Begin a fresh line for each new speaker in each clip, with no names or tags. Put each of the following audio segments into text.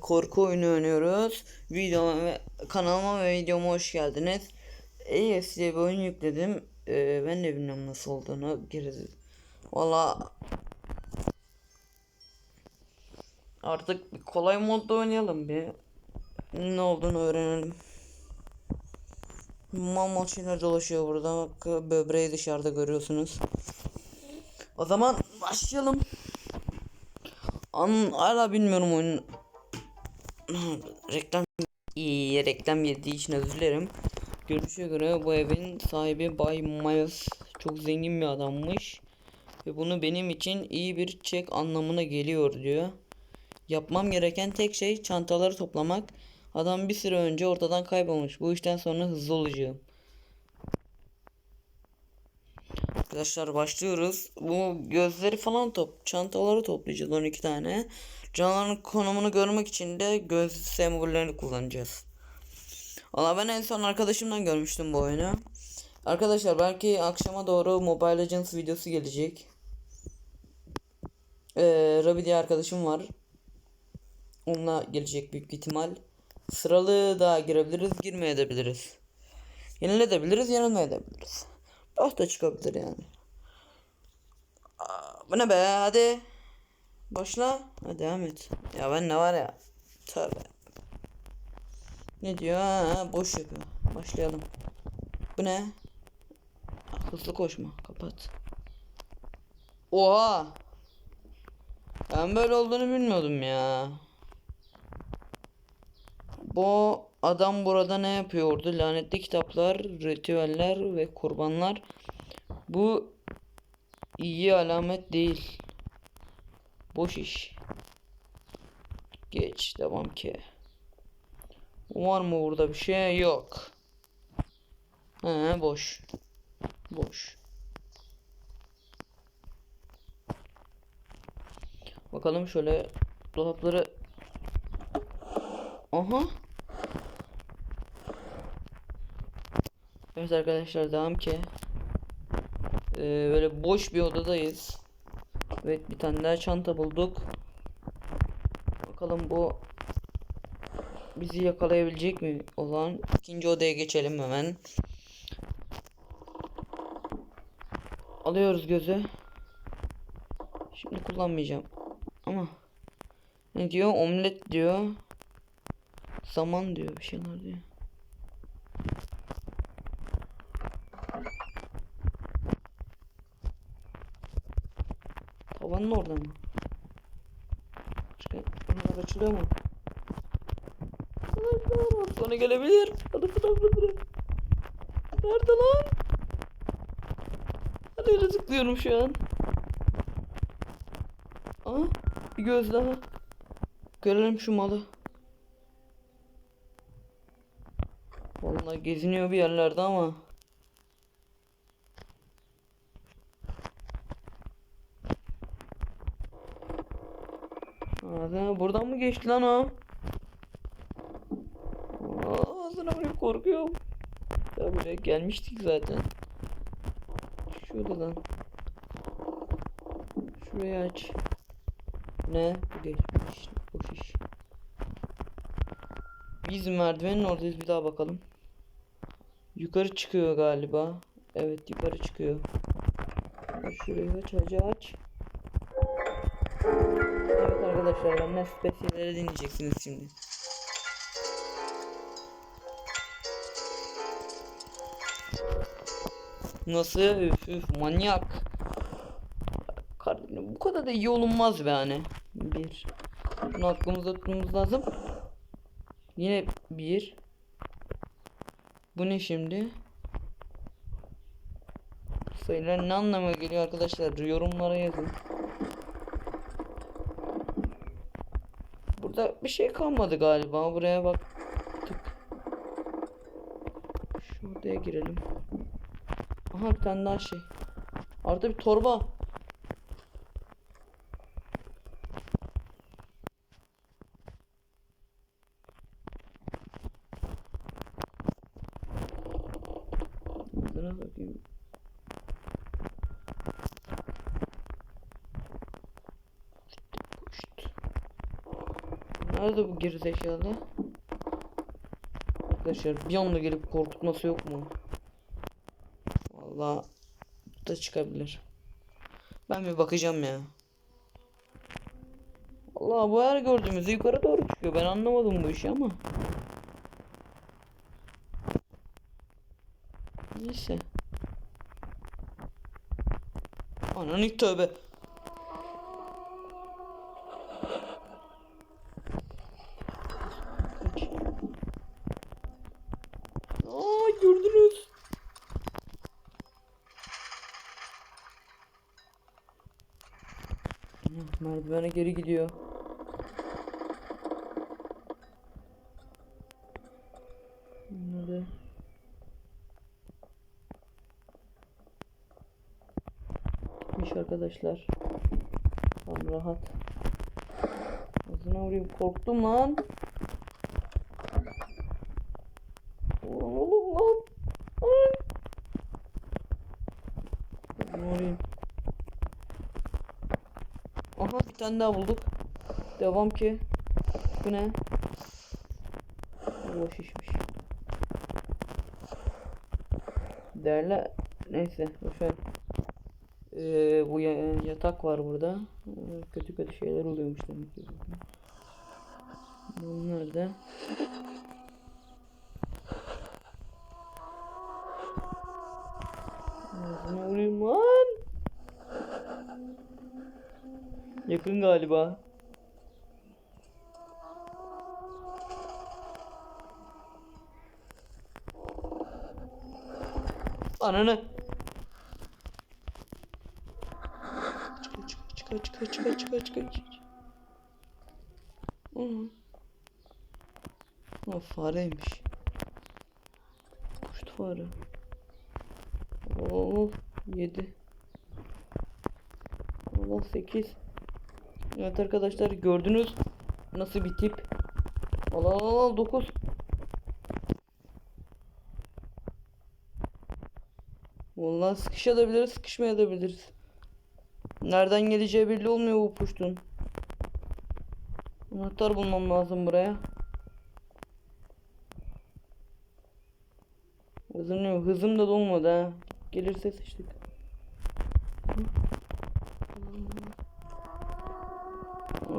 Korku oyunu oynuyoruz. Videoma ve kanalıma ve videoma hoş geldiniz. ES diye bir oyun yükledim. Ee, ben de bilmiyorum nasıl olduğunu. Geriz. Valla artık bir kolay modda oynayalım bir. Ne olduğunu öğrenelim. Mal mal şeyler dolaşıyor burada. Bak böbreği dışarıda görüyorsunuz. O zaman başlayalım. An hala bilmiyorum oyun reklam iyi reklam yediği için özür dilerim. Görünüşe göre bu evin sahibi Bay Miles çok zengin bir adammış. Ve bunu benim için iyi bir çek anlamına geliyor diyor. Yapmam gereken tek şey çantaları toplamak. Adam bir süre önce ortadan kaybolmuş. Bu işten sonra hızlı olacağım. Arkadaşlar başlıyoruz. Bu gözleri falan top, çantaları toplayacağız 12 tane. Canlıların konumunu görmek için de göz sembollerini kullanacağız. Valla ben en son arkadaşımdan görmüştüm bu oyunu. Arkadaşlar belki akşama doğru Mobile Legends videosu gelecek. Ee, Rabi diye arkadaşım var. Onunla gelecek büyük ihtimal. Sıralı da girebiliriz, girmeyebiliriz. Yenilebiliriz, yenilmeyebiliriz. Boş da çıkabilir yani. Bu ne be hadi. Başla. Hadi devam et. Ya ben ne var ya. Tövbe. Ne diyor? Ha, boş yapıyor. Başlayalım. Bu ne? Hızlı koşma. Kapat. Oha. Ben böyle olduğunu bilmiyordum ya. Bu adam burada ne yapıyordu? Lanetli kitaplar, ritüeller ve kurbanlar. Bu iyi alamet değil. Boş iş. Geç devam ki. Var mı burada bir şey? Yok. He boş. Boş. Bakalım şöyle dolapları. Aha. Evet arkadaşlar devam ki. Ee, böyle boş bir odadayız. Evet bir tane daha çanta bulduk. Bakalım bu bizi yakalayabilecek mi? O zaman ikinci odaya geçelim hemen. Alıyoruz gözü. Şimdi kullanmayacağım. Ama ne diyor? Omlet diyor. Zaman diyor bir şeyler diyor. Tavanın orada mı? Başka bunlar açılıyor mu? Sonra gelebilir. Anahtar anahtar. Nerede lan? Hadi öyle tıklıyorum şu an. Aa bir göz daha. Görelim şu malı. Vallahi geziniyor bir yerlerde ama. Buradan mı geçti lan o? Aa, Ağzına böyle korkuyorum. Ya buraya gelmiştik zaten. Şu odadan. Şurayı aç. Ne? Bu geçmiş. Boş iş. Biz merdivenin oradayız bir daha bakalım. Yukarı çıkıyor galiba. Evet yukarı çıkıyor. Bak Şurayı aç aç aç. Evet arkadaşlar benden spesiyeleri dinleyeceksiniz şimdi. Nasıl? Üf üf manyak. Bu kadar da iyi olunmaz be hani. Bir. Bunu aklımızda tutmamız lazım. Yine bir. Bu ne şimdi? Sayılar ne anlama geliyor arkadaşlar? Yorumlara yazın. Burada bir şey kalmadı galiba. Buraya baktık. Şuraya girelim. Aha bir tane daha şey. Artı bir torba. Nerede bu gerizekalı? Arkadaşlar bir anda gelip korkutması yok mu? Vallahi da çıkabilir. Ben bir bakacağım ya. Allah bu her gördüğümüzde yukarı doğru çıkıyor. Ben anlamadım bu işi ama. Neyse. Ananı tövbe. Kaç. Aa gördünüz. Hı, Merdivene geri gidiyor. Nerede? Gitmiş arkadaşlar. Tam rahat. Ağzına vurayım korktum lan. Ulan oğlum lan. Ay. Ağzına vurayım. Aha bir tane daha bulduk. Devam ki. Bu ne? Bu şişmiş. Değerli neyse boşver. Ee, bu ya- yatak var burada. Ee, kötü kötü şeyler oluyormuş demek ki. Bunlar da Ağzına vurayım lan. Yakın galiba. Ananı. Çıkar çıkar çıkar çıkar çıkar çıkar. Aha. Ha fareymiş. Kuştu fare. Oo 7. Allah 8. Evet arkadaşlar gördünüz nasıl bir tip. Allah Allah Allah 9. Vallahi sıkışabiliriz, sıkışmayabiliriz. Nereden geleceği belli olmuyor bu puştun. Anahtar bulmam lazım buraya. Hızım, hızım da dolmadı ha. Gelirse sıçtık.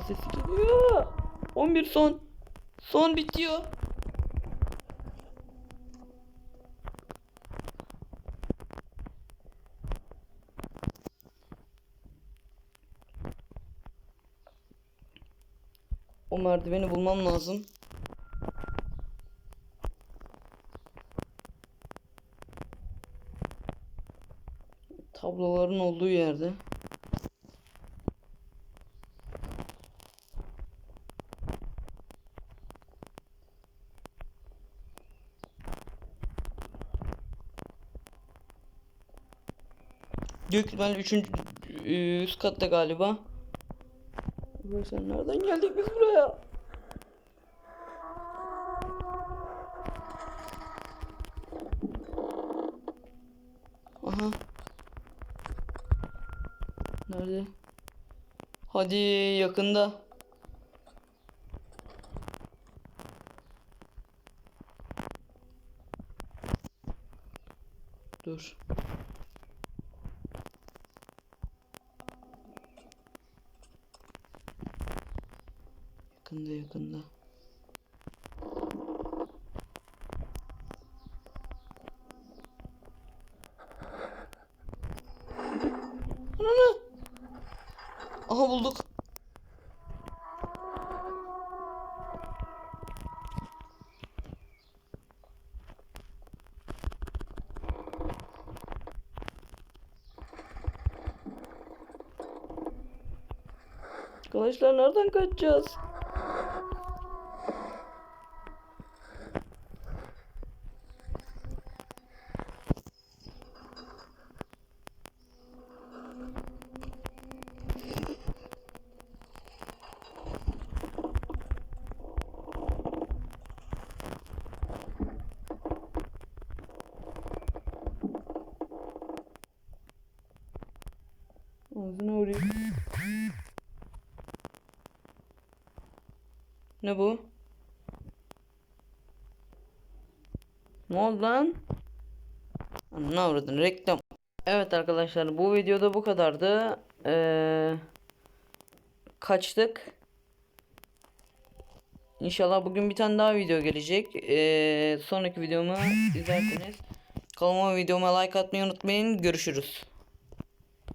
Ama sesi geliyor. 11 son. Son bitiyor. O merdiveni bulmam lazım. Tabloların olduğu yerde. Büyük ihtimalle üçüncü e, üst katta galiba. Arkadaşlar nereden geldik biz buraya? Aha. Nerede? Hadi yakında. Dur. Yakında yakında. Ananı. Aha bulduk. Arkadaşlar nereden kaçacağız? Ağzına vurayım. Ne bu? Ne oldu lan? Ne avradın reklam. Evet arkadaşlar bu videoda bu kadardı. Ee, kaçtık. İnşallah bugün bir tane daha video gelecek. Ee, sonraki videomu izlerseniz kanalıma videoma like atmayı unutmayın. Görüşürüz.